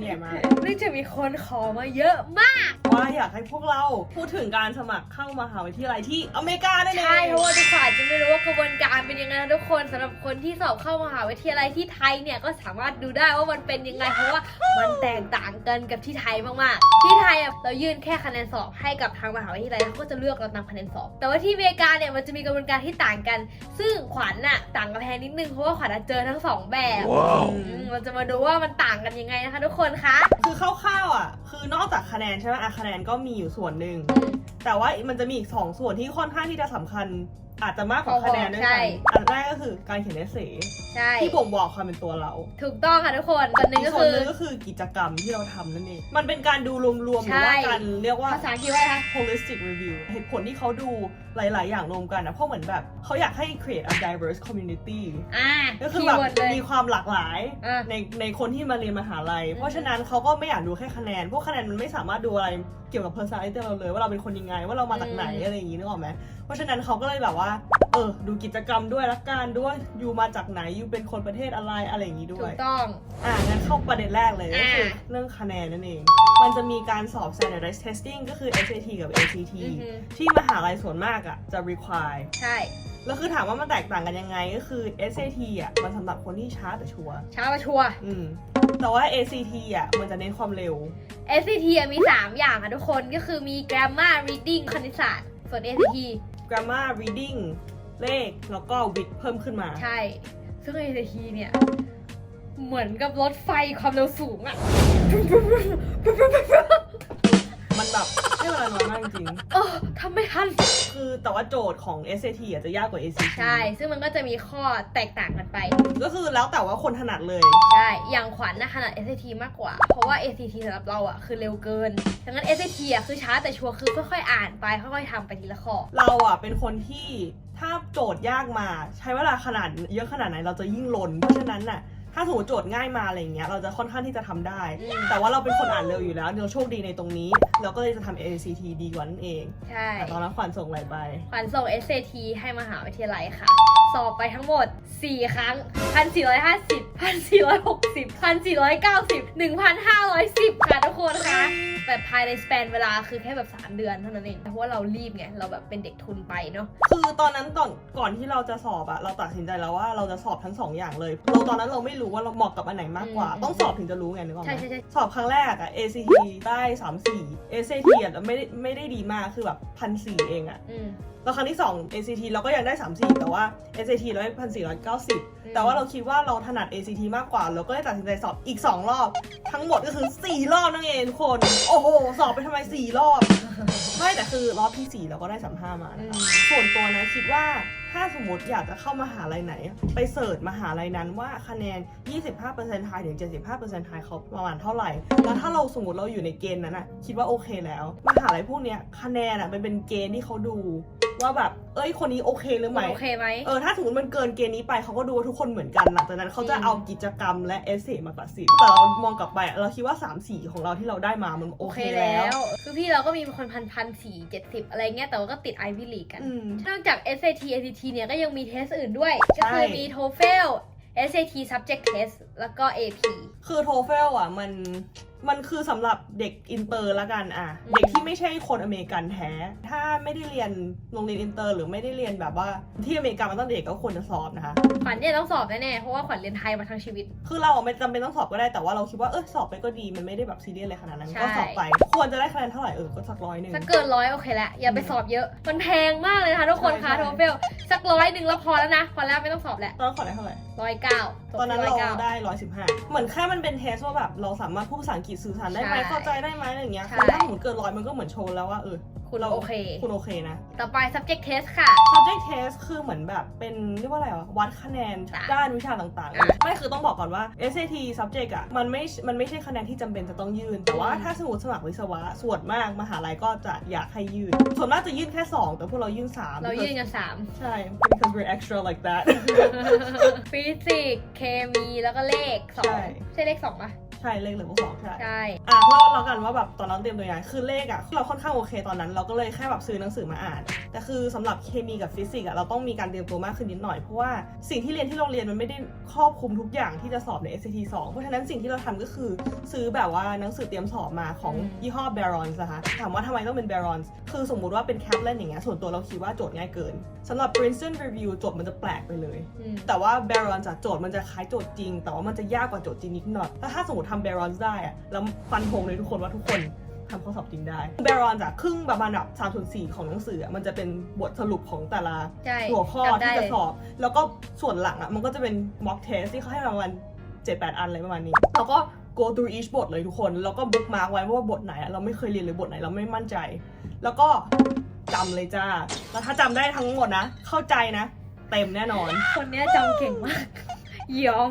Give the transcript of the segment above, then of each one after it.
เนี่ยมากนี่จะมีคนขอมาเยอะมาก ว่าอยากให้พวกเราพูดถึงการสมัครเข้ามหาวิทยาลัยที่อเมริกานั่นเอง ใช่เพราะว่าทุกคนอาจจะไม่รู้ว่ากระบวนการเป็นยังไงนะทุกคนสำหรับคนที่สอบเข้ามหาวิทยาลัยที่ไทยเนี่ยก็สามารถดูได้ว่ามันเป็นยังไงเพราะว่ามันแตกต่างกันกับที่ไทยมากๆ ที่ไทยอะเรายื่นแค่คะแนนสอบให้กับทางมหาวิทยาลัยเขาก็จะเลือกเราตามคะแนนสอบ แต่ว่าที่อเมริกาเนี่ยมันจะมีกระบวนการที่ต่างกัน ซึ่งขวัญน่ะต่างกับแพนนิดนึงเพราะว่าขวัญอะเจอทั้งสองแบบอือืมมเราจะมาดูว่ามันต่างกันยังไงนะคะ ทุกคนคะ คือคร่าวๆอะ คือนอกจากคะแนนใช่ไหมอะคะแนนก็มีอยู่ส่วนหนึ่ง แต่ว่ามันจะมีอีกสองส่วนที่ค่อนข้างที่จะสำคัญ อาจจะมากกว่าคะแนนด้วยใช่ กันอันแรกก็คือการเขียนเอเซใช่ที่บ่งบอกความเป็นตัวเราถูกต้องค่ะทุกคนตอนนึงอีก็กส่วนคือ หนึงก็คือกิจกรรมที่เราทำนั่นเองมันเป็นการดูรวมๆหรือว่าใช่ การเรียกว่า ภาษาอังกฤษว่าอะไรคะ holistic review เหตุผลที่เขาดูหลาย ๆ อย่างรวมกันนะเพราะเหมือนแบบเขาอยากให้ create a diverse community อ่าก็คือคีแบย์บเวิร์ดเลยมีความหลากหลาย อะ ในในคนที่มาเรียนมหาลัยเพราะฉะนั้นเขาก็ไม่อยากดูแค่คะแนนพวกคะแนนมันไม่สามารถดูอะไรเกี่ยวกับ personality เราเลย ว่าเราเป็นคนยังไง ว่าเรามาจากไหนอืมอะไรอย่างงี้นึกออกไหมเพราะฉะนั้นเขาก็เลยแบบว่าเออ ดูกิจกรรมด้วยละกันด้วยอยู่มาจากไหนอยู่เป็นคนประเทศอะไรอะไรอย่างงี้ด้ถูวย กต้อง อะงั้นเข้าประเด็นแรกเลยก็คืออะเรื่องคะแนนนั่นเอง มันจะมีการสอบ standardized testing ก็คือ SAT กับ ACT อือฮึ ที่มหาลัยส่วนมากอะจะ require ใช่แล้วคือถามว่ามันแตกต่างกันยังไงก็คือ SAT อะมันสำหรับคนที่ช้าแต่ชัวร์ช้ามาชัวร์ อืม แต่ว่า ACT อะมันจะเน้นความเร็ว SCT อะมี 3 อย่างค่ะทุกคนก็คือมี grammar reading คณิตศาสตร์ ส่วน ACT grammar reading เลขแล้วก็วิทย์เพิ่มขึ้นมา ใช่ ซึ่ง ACT เนี่ย เหมือนกับรถไฟความเร็วสูงอะมันแบบ ให้เวลาน้อยมากจริงโอ้ทำไม่ทัน ๆคือแต่ว่าโจทย์ของ SAT อะจะยากกว่า ACT ใช่ ซึ่งมันก็จะมีข้อแตกต่างกันไป ก็คือแล้วแต่ว่าคนถนัดเลย ใช่ อย่างขวัญนะขนาด SAT มากกว่า เพราะว่า ACT สำหรับเราอะคือเร็วเกิน ดังนั้น SAT อะคือช้าแต่ชัวร์คือค่อยๆอ่านไปค่อยๆทำไปทีละข้อ เราอะเป็นคนที่ถ้าโจทย์ยากมา ใช้เวลาขนาดเยอะขนาดไหนเราจะยิ่งลนเพราะฉะนั้นน่ะ ถ้าสมมติโจทย์ง่ายมาอะไรอย่างเงี้ยเราจะค่อนข้างที่จะทำได้อืมแต่ว่าเราเป็นคนอ่านเร็วอยู่แล้วเราโชคดีในตรงนี้ เราก็เลยจะทำ ACT ดีกว่านั่นเองใช่ แต่ตอนนั้นขวัญส่งอะไรไป ขวัญส่ง SAT ให้มหาวิทยาลัยค่ะ สอบไปทั้งหมด 4 ครั้ง 1,450 1,460 1,490 1,510 ค่ะทุกคนคะแบบภายในสเปนเวลาคือแค่แบบ 3 เดือนเท่านั้นเอง เพราะว่าเรารีบไง เราแบบเป็นเด็กทุนไปเนาะ คือตอนนั้นก่อนก่อนที่เราจะสอบอะเราตัดสินใจแล้วว่าเราจะสอบทั้งสองอย่างเลยเราตอนนั้นเราไม่รู้ว่าเราเหมาะกับอันไหนมากกว่าอืมต้องสอบถึงจะรู้ไงนึกออกไหมใช่ใช่ใช่สอบครั้งแรกอะ ACT ได้3 4 ACT อะไม่ได้ไม่ได้ดีมากคือแบบพันสี่เองอะอืม แล้วครั้งที่2 ACT เราก็ยังได้3 4แต่ว่า ACT เราได้พันสี่ร้อยเก้าสิบแต่ว่าเราคิดว่าเราถนัด ACT มากกว่า เราก็เลยตัดสินใจสอบอีก2รอบ ทั้งหมดก็คือ4รอบนั่นเองทุกคน โอ้โห สอบไปทำไม4รอบ ไม่แต่คือรอบที่4เราก็ได้สัมภาษณ์มานะคะอืมส่วนตัวนะคิดว่า ถ้าสมมติอยากจะเข้ามหาลัยไหน ไปเสิร์ชมหาลัยนั้นว่าคะแนน 25%ไฮถึง 75%ไทยเขาประมาณเท่าไหร่ แล้วถ้าเราสมมติเราอยู่ในเกณฑ์นั้นอะคิดว่าโอเคแล้ว มหาลัยพวกเนี้ยคะแนนอะมันเป็นเกณฑ์ที่เขาดู ว่าแบบ เอ้ยคนนี้โอเคหรือคุไม่ณโอเคไหม เออถ้าสมมติมันเกินเกณฑ์นี้ไปเขาก็ดูว่าทุกคนเหมือนกันหลังจากนั้นเขาจะจริงเอากิจกรรมและเอเซมาตัดสินแต่เรามองกลับไปอะเราคิดว่า3 4ของเราที่เราได้มามันโอโอเคเคแล้แล้ว ว คือพี่เราก็มีคนพันพันสี่เจ็ดสิบอะไรเงี้ย แต่ว่าก็ติด Ivy League กัน อืมนอกจาก SAT ACT เนี่ยก็ยังมีเทสอื่นด้วยใช่ก็คือมี TOEFL SAT Subject Test แล้วก็ AP คือโทเฟลอะมันมันคือสำหรับเด็กอินเตอร์ละกันอะอืมเด็กที่ไม่ใช่คนอเมริกันแท้ ถ้าไม่ได้เรียนโรงเรียนอินเตอร์ หรือไม่ได้เรียนแบบว่าที่อเมริกามาตั้งแต่เด็กก็ควรจะสอบนะคะ ขวัญเนี่ยต้องสอบแน่ๆ เพราะว่าขวัญเรียนไทยมาทั้งชีวิต คือเราอะไม่จำเป็นต้องสอบก็ได้แต่ว่าเราคิดว่าเออสอบไปก็ดีมันไม่ได้แบบซีเรียสเลยขนาดนั้นใช่ก็สอบไป ควรจะได้คะแนนเท่าไหร่เออก็สักร้อยหนึ่งสักเกินร้อยโอเคแล้วอย่าไปสอบเยอะมันแพงมากเลยนะคะทุกคนใช่คะใช่ TOEFL สักร้อยหนึ่งแล้วพอแล้วนะพอแล้วไม่ต้องสอบแล้วตอนนนขอได้เท่าไหร่ร้อยเก้าตอนนั้นร้อยเก้าเราได้ร้อยสิบห้าเหมือนแค่มันเป็นเทสว่าแบบเราสามารถพูดภาษาอังกฤษสื่อสารได้ไหมใช่เข้าใจได้ไหมอะไรอย่างเงี้ยใช่ คือถ้าสมมติเกินร้อยมันก็เหมือนโชว์แล้วว่าเออคุณเราโอเค คุณโอเคนะ ต่อไป subject test ค่ะ subject test คือเหมือนแบบเป็นเรียกว่าอะไรวะวัดคะแนนจ้ะด้านวิชาต่างๆอะไม่คือต้องบอกก่อนว่า SAT subject อะมันไม่ มันไม่ใช่คะแนนที่จำเป็นจะต้องยื่น แต่ว่าอืมถ้าสมมติสมัครวิศวะส่วนมากมหาลัยก็จะอยากให้ยื่น ส่วนมากจะยื่นแค่ 2 แต่พวกเรายื่น 3 เรายื่นกันสาม ใช่ because we're extra like that ฟิสิกส์เคมีแล้วก็เลขสองใช่ใช่เลขสองปะใช่ช่เลขเลเวลสองใช่ใช่อะเล่าแล้วกันว่าแบบตอนนั้นเตรียมตัวอย่างคือเลขอะเราค่อนข้างโอเคตอนนั้น เราก็เลยแค่แบบซื้อหนังสือมาอ่าน แต่คือสำหรับเคมีกับฟิสิกส์อะเราต้องมีการเตรียมตัวมากขึ้นนิดหน่อยเพราะว่าสิ่งที่เรียนที่โรงเรียนมันไม่ได้ครอบคลุมทุกอย่างที่จะสอบใน SAT 2 เพราะฉะนั้นสิ่งที่เราทำก็คือซื้อแบบว่าหนังสือเตรียมสอบมาของอืมยี่ห้อ Barons นะคะถามว่าทำไมต้องเป็น Barons คือสมมุติว่าเป็น Kaplan อย่างเงี้ยส่วนตัวเราคิดว่าโจทย์ง่ายเกินสำหรับ Princeton Review โจทย์มันจะแปลกไปเลยอืมแต่ว่า Baron จากโจทย์มันจะคล้ายโจทย์จริง แต่ว่ามันจะยากกว่าโจทย์จริงนิดหน่อยถ้าถ้าสมมติทำ Baron ได้อะแล้วฟันธงเลยทุกคนว่าทุกคนทำข้อสอบจริงได้ Baron จากครึ่งประมาณแบบ3ส่วน4ของหนังสืออะมันจะเป็นบทสรุปของแต่ละใช่หัวข้อจำได้ที่จะเลย สอบ แล้วก็ส่วนหลังอะมันก็จะเป็น mock test ที่เขาให้ประมาณ7-8อันอะไรประมาณนี้ แล้วก็ go through each บทเลยทุกคน แล้วก็ bookmark ไว้ว่าบทไหนอะเราไม่เคยเรียนหรือบทไหนเราไม่มั่นใจ แล้วก็จำเลยจ้า แล้วถ้าจำได้ทั้งหมดนะ เข้าใจนะ เต็มแน่นอน คนเนี้ยจำเก่งมาก ยอม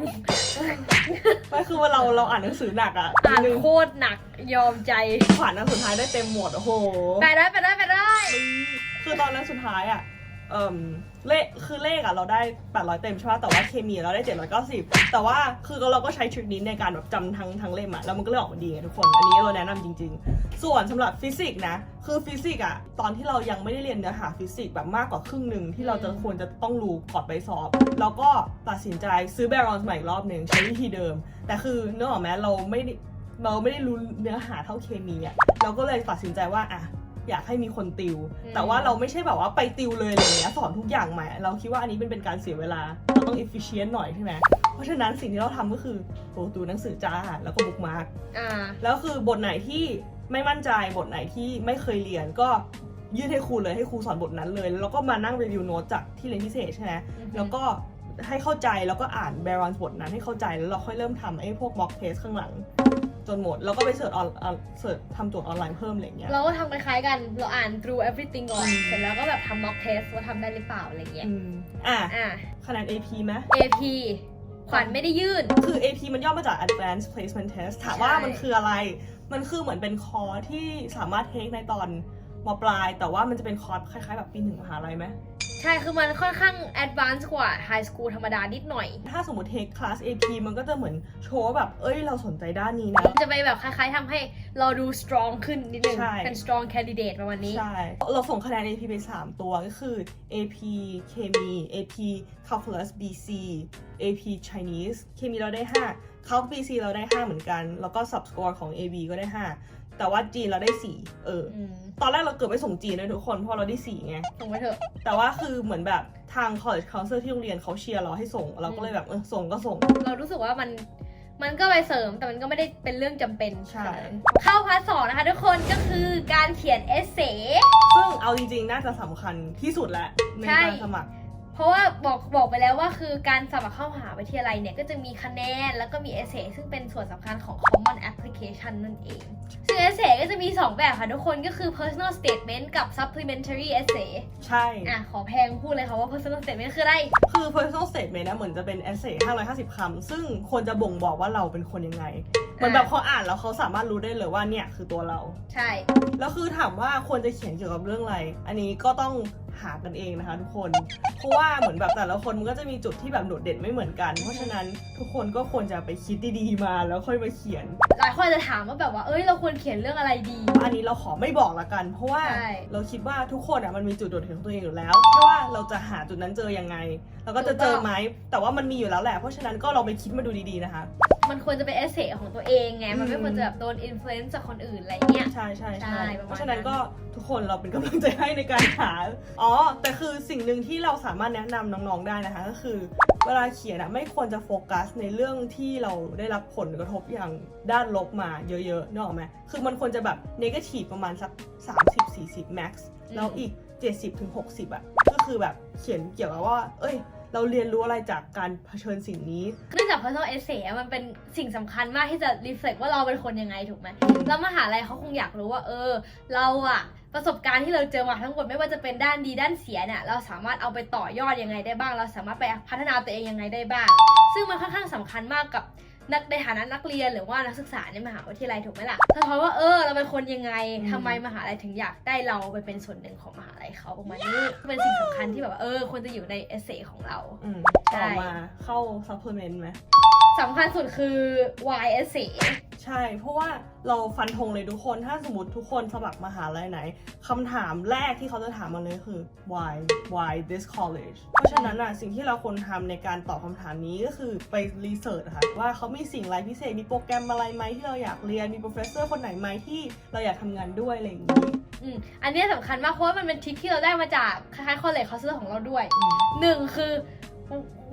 ไม่คือว่าเราเราอ่านหนังสือหนักอะอ่านนึงโคตรหนักยอมใจผ่านหนังสุดท้ายได้เต็มหมดโอ้โหไปได้ไปได้ไปได้ คือตอนนั้นสุดท้ายอะ เอ่มเลขคือเลขอะเราได้ 800 เต็มใช่ป่ะแต่ว่าเคมีเราได้ 790 แต่ว่าคือเราก็ใช้ทริคนี้ในการแบบจำทั้งทั้งเล่มอะแล้วมันก็เลยออกมาดีไงทุกคน อันนี้เราแนะนำจริง ๆ ส่วนสำหรับฟิสิกส์นะ คือฟิสิกส์อะตอนที่เรายังไม่ได้เรียนเนื้อหาฟิสิกส์แบบมากกว่าครึ่งหนึ่งที่เราจะควรจะต้องรู้ก่อนไปสอบ แล้วก็ตัดสินใจซื้อแบรอนส์ใหม่อีกรอบหนึ่งใช้วิธีเดิม แต่คือเนื้อออกไหมเราไม่เราไม่ได้รู้เนื้อหาเท่าเคมีอะเราก็เลยตัดสินใจว่าอะ อยากให้มีคนติว อืม แต่ว่าเราไม่ใช่แบบว่าไปติวเลยอะไรอย่างเงี้ยสอนทุกอย่างใหม่ เราคิดว่าอันนี้เป็นเป็นการเสียเวลา เราต้อง efficient หน่อยใช่ไหมเพราะฉะนั้นสิ่งที่เราทำก็คือโอ้ดูหนังสือจ้าแล้วก็บุ๊กมาร์ก อ่า แล้วคือบทไหนที่ไม่มั่นใจบทไหนที่ไม่เคยเรียนก็ยื่นให้ครูเลยให้ครูสอนบทนั้นเลย แล้วก็มานั่งรีวิวโน้ตจากที่เรียนพิเศษใช่ไหมอือฮึ แล้วก็ให้เข้าใจแล้วก็อ่านแบรอนส์บทนั้นให้เข้าใจแล้วเราค่อยเริ่มทำไอ้พวก mock test ข้างหลัง จนหมด แล้วก็ไปเสิร์ชออนเอ่อเสิร์ชทำโจทย์ออนไลน์เพิ่มอะไรอย่างเงี้ย เราก็ทำคล้ายๆกัน เราอ่าน through everything ก่อนอืมเสร็จแล้วก็แบบทำ mock test ว่าทำได้หรือเปล่าอะไรเงี้ย อืมอะอ่าคะแนน AP ไหม AP ขวัญไม่ได้ยื่น คือ AP มันย่อมาจาก Advanced Placement Test ถามว่าใช่มันคืออะไร มันคือเหมือนเป็นคอร์สที่สามารถเทคในตอนมปลาย แต่ว่ามันจะเป็นคอร์สคล้ายๆ แบบปีหนึ่งมหาลัยไหมใช่คือมันค่อนข้าง advanced กว่า high school ธรรมดานิดหน่อย ถ้าสมมติเทคคลาส AP มันก็จะเหมือนโชว์ว่าแบบ เอ้ย เราสนใจด้านนี้นะ จะไปแบบคล้ายๆทำให้เราดู strong ขึ้นนิดนึง ใช่ เป็น strong candidate ประมาณนี้ ใช่ เราส่งคะแนน AP ไป 3 ตัวก็คือ AP เคมี AP Calculus BC AP Chinese เคมีเราได้ 5 Calc BC เราได้ 5 เหมือนกัน แล้วก็ subscore ของ AB ก็ได้ 5 แต่ว่าจีนเราได้ 4 เออ อืม ตอนแรกเราเกือบไปส่งจีนเลยทุกคนเพราะเราได้4ไง ส่งไปเถอะแต่ว่าคือเหมือนแบบทาง college council ที่โรงเรียนเขาเชียร์เราให้ส่ง เราก็เลยแบบเออส่งก็ส่ง เรารู้สึกว่ามันมันก็ไปเสริมแต่มันก็ไม่ได้เป็นเรื่องจำเป็นใช่เข้าพาร์ทสองนะคะ ทุกคนก็คือการเขียนเอเซซึ่งเอาจริงๆ น่าจะสำคัญที่สุดแหละในใช่ การสมัคร เพราะว่าบอกบอกไปแล้วว่าคือการสมัครเข้ามหาวิทยาลัยเนี่ย ก็จะมีคะแนนแล้วก็มีเอเซซึ่งเป็นส่วนสำคัญของ common application นั่นเอง ซึ่งเอเซก็จะมี 2 แบบค่ะทุกคนก็คือ personal statement กับ supplementary essay ใช่ อะ ขอแพงพูดเลยค่ะว่า personal statement คืออะไร คือ personal statement นะเหมือนจะเป็น essay 550 คำ ซึ่งคนจะบ่งบอกว่าเราเป็นคนยังไงเหมือนแบบเขาอ่านแล้วเขาสามารถรู้ได้เลยว่าเนี่ยคือตัวเรา ใช่ แล้วคือถามว่าควรจะเขียนเกี่ยวกับเรื่องอะไร อันนี้ก็ต้อง หากันเองนะคะ ทุกคน เพราะว่าเหมือนแบบแต่ละคนมันก็จะมีจุดที่แบบโดดเด่นไม่เหมือนกัน เพราะฉะนั้นทุกคนก็ควรจะไปคิดดีๆมาแล้วค่อยมาเขียน หลายคนจะถามว่าแบบว่า เอ้ย เราควรเขียนเรื่องอะไรดี อันนี้เราขอไม่บอกละกัน เพราะว่าใช่ เราคิดว่าทุกคนอะมันมีจุดโดดเด่นของตัวเองอยู่แล้วแค่ว่าเราจะหาจุดนั้นเจอยังไงแล้วก็จะเจอไหมแต่ว่ามันมีอยู่แล้วแหละ เพราะฉะนั้นก็ลองไปคิดมาดูดีๆนะคะ มันควรจะเป็นเอเซของตัวเองไง มันไม่อืมควรจะแบบโดน influence จากคนอื่นอะไรเงี้ย ใช่ใช่ใช่ใช่ประมาณนั้น เพราะฉะนั้นก็ทุกคนเราเป็นกำลังใจให้ในการหาอ๋อ แต่คือสิ่งหนึ่งที่เราสามารถแนะนำน้องๆได้นะคะ ก็คือเวลาเขียนอะไม่ควรจะโฟกัสในเรื่องที่เราได้รับผลกระทบอย่างด้านลบมาเยอะๆนึกออกไหมคือมันควรจะแบบนกาทีฟประมาณสัก 30-40 max แล้วอีก 70-60อะก็คือแบบเขียนเกี่ยวกับว่า เอ้ย เราเรียนรู้อะไรจากการเผชิญสิ่งนี้ เนื่องจาก personal essay อะมันเป็นสิ่งสำคัญมากที่จะ reflect ว่าเราเป็นคนยังไงถูกไหมแล้วมหาลัยเขาคงอยากรู้ว่า เออ เราอะ ประสบการณ์ที่เราเจอมาทั้งหมดไม่ว่าจะเป็นด้านดีด้านเสียเนี่ยเราสามารถเอาไปต่อยอดยังไงได้บ้าง เราสามารถไปพัฒนาตัวเองยังไงได้บ้าง ซึ่งมันค่อนข้างสำคัญมากกับนักในฐานะนักเรียนหรือว่านักศึกษาในมหาวิทยาลัยถูกไหมล่ะสะท้อนว่าเออเราเป็นคนยังไงอืมทำไมมหาลัยถึงอยากได้เราไปเป็นส่วนหนึ่งของมหาลัยเขาประมาณนี้เป็นสิ่งสำคัญที่แบบว่าเออควรจะอยู่ในเอเซของเราอืมใช่ต่อมาเข้า supplement ไหมสำคัญสุดคือ y essay ใช่ เพราะว่าเราฟันธงเลยทุกคนถ้าสมมติทุกคนสมัครมหาลัยไหนคำถามแรกที่เขาจะถามมาเลยคือ why why this college เพราะฉะนั้นอะสิ่งที่เราควรทำในการตอบคำถามนี้ก็คือไปรีเสิร์ชค่ะว่าเขามีสิ่งอะไรพิเศษมีโปรแกรมอะไรไหมที่เราอยากเรียนมีโปรเฟสเซอร์คนไหนไหมที่เราอยากทำงานด้วยอะไรอย่างนี้ อืมอันเนี้ยสำคัญมากเพราะว่ามันเป็นทริคที่เราได้มาจากคล้ายๆคอลเลจคอร์เซอร์ของเราด้วยหนึ่งคือ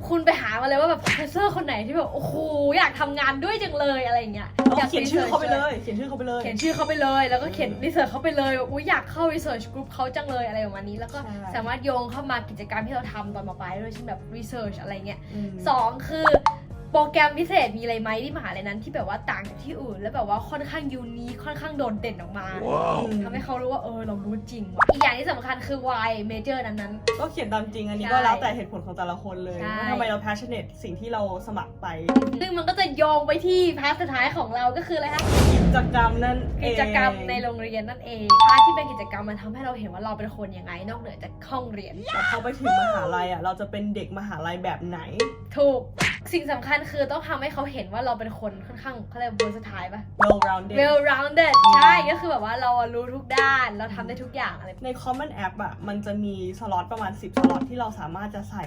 คุณไปหามาเลยว่าแบบโปรเฟสเซอร์คนไหนที่แบบโอ้โหอยากทำงานด้วยจังเลยอะไรอย่างเงี้ยเราอยาก เขียนชื่อเขาไป research เลย เขียนชื่อเขาไปเลย เขียนชื่อเขาไปเลย แล้วก็เขียนอืมรีเสิร์ชเขาไปเลยว่าอุ้ยอยากเข้ารีเสิร์ชกลุ่มเขาจังเลยอะไรประมาณนี้ แล้วก็ใช่ สามารถโยงเข้ามากิจกรรมที่เราทำตอนมาปลายด้วยเช่นแบบรีเสิร์ชอะไรเงี้ยมสองคือ โปรแกรมพิเศษมีอะไรไหมที่มหาลัยนั้นที่แบบว่าต่างจากที่อื่น แล้วแบบว่าค่อนข้างยูนิคค่อนข้างโดดเด่นออกมาอืมทำให้เขารู้ว่าเออเรารู้จริงว่ะอีกอย่างที่สำคัญคือ why major นั้นก็เขียนตามจริงอันนี้ใช่ก็แล้วแต่เหตุผลของแต่ละคนเลยใช่ ว่าทำไมเรา passionate สิ่งที่เราสมัครไปๆซึ่งมันก็จะโยงไปที่พาร์ทสุดท้ายของเราก็คืออะไรคะ กิจกรรมนั่นเอง กิจกรรมในโรงเรียนนั่นเองพาร์ทที่เป็นกิจกรรมมันทำให้เราเห็นว่าเราเป็นคนยังไงนอกเหนือจากห้องเรียน แต่พอไปถึงมหาลัยอะเราจะเป็นเด็กมหาลัยแบบไหน ถูก สิ่งสำคัญคือต้องทำให้เขาเห็นว่าเราเป็นคนค่อนข้างเขาเรียกเบอร์สุดท้ายปะ well rounded well rounded ใช่ก็คือแบบว่าเราอะรู้ทุกด้านเราทำได้ทุกอย่างอะไรใน common app อะ มันจะมีสล็อตประมาณ 10 สล็อตที่เราสามารถจะใส่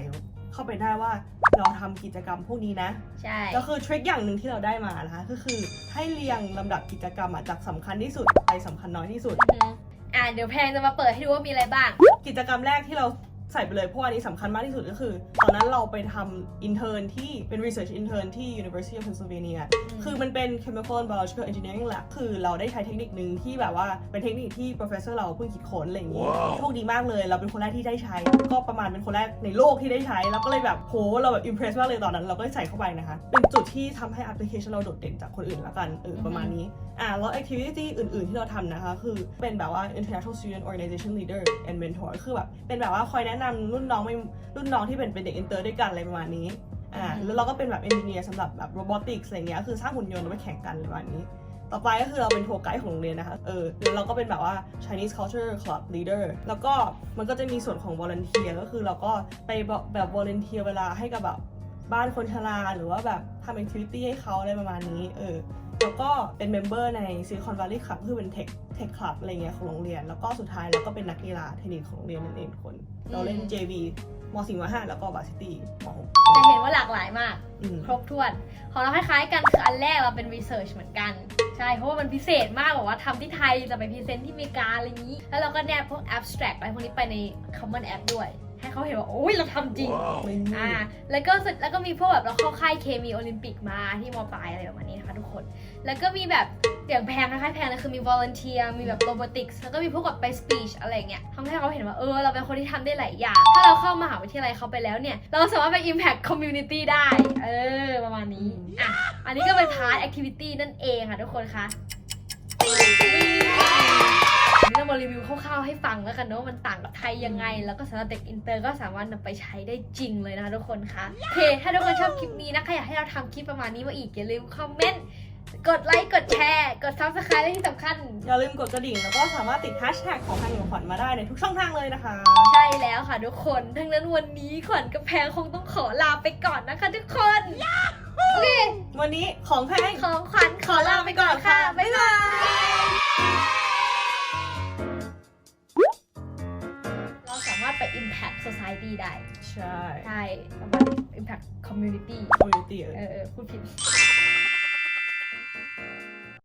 เข้าไปได้ว่าเราทำกิจกรรมพวกนี้นะ ใช่ ก็คือทริคอย่างหนึ่งที่เราได้มานะคะก็คือให้เรียงลำดับกิจกรรมอะจากสำคัญที่สุดไปสำคัญน้อยที่สุด อืมอ่าเดี๋ยวแพงจะมาเปิดให้ดูว่ามีอะไรบ้าง กิจกรรมแรกที่เรา ใส่ไปเลยเพราะว่าอันนี้สำคัญมากที่สุดก็คือ ตอนนั้นเราไปทำอินเทอร์ที่เป็น research intern ที่ University of Pennsylvania คือมันเป็น chemical and biological engineering lab คือเราได้ใช้เทคนิคนึงที่แบบว่าเป็นเทคนิคที่ professor เราเพิ่งคิดค้นอะไรอย่างงี้โชคดีมากเลย เราเป็นคนแรกที่ได้ใช้ ก็ประมาณเป็นคนแรกในโลกที่ได้ใช้ แล้วก็เลยแบบโหเราแบบ impress มากเลยตอนนั้น เราก็ใส่เข้าไปนะคะ เป็นจุดที่ทำให้ application เราโดดเด่นจากคนอื่นละกันเออประมาณนี้ อ่าแล้ว activity อื่น ๆ ที่เราทำนะคะ คือเป็นแบบว่า international student organization leader and mentor คือแบบเป็นแบบว่าคอยแนะนำรุ่นน้องไม่รุ่นน้องที่เป็นเป็นเด็กอินเตอร์ด้วยกันอะไรประมาณนี้อ่าอืมแล้วเราก็เป็นแบบ engineer สำหรับแบบ robotics อะไรเงี้ยคือสร้างหุ่นยนต์เอาไปแข่งกันอะไรประมาณนี้ ต่อไปก็คือเราเป็นทัวร์ไกด์ของโรงเรียนนะคะเออแล้วเราก็เป็นแบบว่า Chinese culture club leader แล้วก็มันก็จะมีส่วนของ volunteer ก็คือเราก็ไปแบบแบบ volunteer เวลาให้กับแบบบ้านคนชราหรือว่าแบบทำ activity ให้เขาอะไรประมาณนี้เออ แล้วก็เป็นเมมเบอร์ใน Silicon Valley Club คือเป็น Tech Tech Club อะไรเงี้ยของโรงเรียน แล้วก็สุดท้ายเราก็เป็นนักกีฬาเทนนิสของโรงเรียนนั่นเองคน เราเล่นอืม JV ม .4 ม .5 แล้วก็ Varsity มจะเห็นว่าหลากหลายมาก อืม ครบถ้วน ของเราคล้ายๆกันคืออันแรกเราเป็นรีเสิร์ชเหมือนกัน ใช่ เพราะว่ามันพิเศษมากบอกว่าทำที่ไทยจะไปพรีเซนต์ที่อเมริกาอะไรอย่างนี้ แล้วเราก็แนบพวก abstract ไปพวกนี้ไปใน common app ด้วย ให้เขาเห็นว่าโอ้ยเราทำจริง อ่า แล้วก็สุดแล้วก็มีพวกแบบเราเข้าค่ายเคมีโอลิมปิกมาที่มปลายอะไรประมาณนี้นะคะทุกคน แล้วก็มีแบบอย่างแพงคล้ายๆแพงเลยคือมี volunteer มีแบบ robotics แล้วก็มีพวกแบบไป speech อะไรอย่างเงี้ยทำให้เขาเห็นว่าเออเราเป็นคนที่ทำได้หลายอย่าง ถ้าเราเข้ามหาวิทยาลัยเขาไปแล้วเนี่ย เราสามารถไป impact community ได้ เออ ประมาณนี้ อะ อันนี้ก็เป็น part activity นั่นเองค่ะทุกคนคะวั นนี้เรามารีวิวคร่าวๆให้ฟังแล้วกันเนอะว่ามันต่างกับไทยยังไง แล้วก็สำหรับเด็กอินเตอร์ก็สามารถนำไปใช้ได้จริงเลยนะคะทุกคนคะโอเค ถ้าทุกคนชอบคลิปนี้นะคะอยากให้เราทำคลิปประมาณนี้มาอีกอย่าลืมคอมเมนต์กดไลค์ กดแชร์ กด subscribe และที่สำคัญ อย่าลืมกดกระดิ่ง แล้วก็สามารถติด hashtag ของทางหลวงขวัญมาได้ในทุกช่องทางเลยนะคะ ใช่แล้วค่ะทุกคน ทั้งนั้นวันนี้ขวัญกับแพงคงต้องขอลาไปก่อนนะคะทุกคนโอเควันนี้ของแพงของขวัญขอลาไปก่อนค่ะ บ๊ายบาย impact society ได้ ใช่ ใช่ประมาณ impact community community เออเออเออพูดผิด